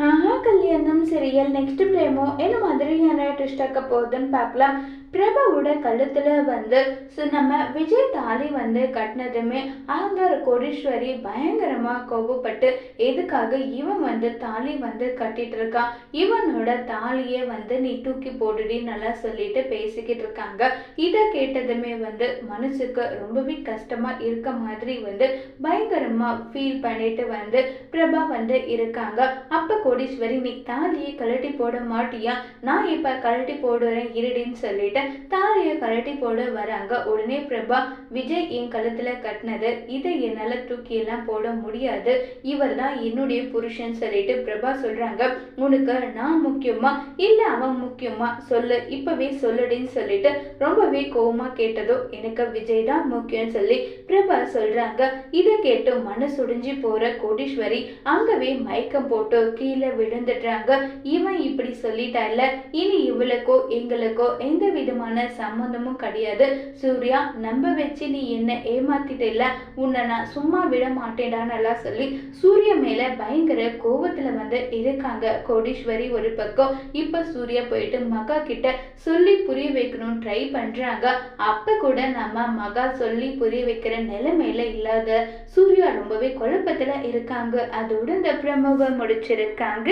ஆஹா கல்யாணம் serial next பிரேமோ என்ன மாதிரியான ட்விஸ்ட் ஆக்க போகுதுன்னு பார்க்கலாம். பிரபாவோட கழுத்தில் வந்து சு- நம்ம விஜய் தாலி வந்து கட்டினதுமே அந்த கோடீஸ்வரி பயங்கரமாக கோபப்பட்டு எதுக்காக இவன் வந்து தாலி வந்து கட்டிட்டு இருக்கான்? இவனோட தாலியை வந்து நீ தூக்கி போடுடி நல்லா சொல்லிட்டு பேசிக்கிட்டு இருக்காங்க. இதை கேட்டதுமே வந்து மனசுக்கு ரொம்பவே கஷ்டமாக இருக்க மாதிரி வந்து பயங்கரமாக ஃபீல் பண்ணிட்டு வந்து பிரபா வந்து இருக்காங்க. அப்போ கோடீஸ்வரி நீ தாலியை கழட்டி போட மாட்டியா? நான் இப்ப கழட்டி போடுறேன் இருடின்னு சொல்லிட்டு தாலியை கழட்டி போட வராங்க. உடனே பிரபா விஜய் என் கழுத்துல கட்டினது. இதை என்னால் தூக்கி எல்லாம் போட முடியாது. இவர் தான் என்னுடைய புருஷன் சொல்லிட்டு பிரபா சொல்றாங்க. உனக்கு நான் முக்கியமா? இல்லை அவன் முக்கியமா? சொல்லு. இப்போவே சொல்லுடின்னு சொல்லிட்டு ரொம்பவே கோவமா கேட்டதோ எனக்கு விஜய் தான் முக்கியம்னு சொல்லி பிரபா சொல்றாங்க. இதை கேட்டு மனசுடிஞ்சு போகிற கோடீஸ்வரி அங்கவே மயக்கம் போட்டு கீழே விழுந்துடுறாங்க இவன் இப்படி சொல்லிட்டால இனி இவளுக்கோ எங்களுக்கோ எந்த விதமான சம்மந்தமும் கிடையாது. சூர்யா நம்ப வச்சு நீ என்ன ஏமாத்திட்டல உன்னை நான் சும்மா விட மாட்டேடான்னு சொல்லி சூர்யா மேல பயங்கர கோவத்துல வந்து இருக்காங்க. கோடீஸ்வரி ஒரு பக்கம். இப்ப சூர்யா போயிட்டு மகா கிட்ட சொல்லி புரிய வைக்கணும் ட்ரை பண்றாங்க. அப்ப கூட நம்ம மகா சொல்லி புரிய வைக்கிற நிலைமையில இல்லாத சூர்யா ரொம்பவே குழப்பத்துல இருக்காங்க. அதோட இந்த பிரமவை முடிச்சிருக்காங்க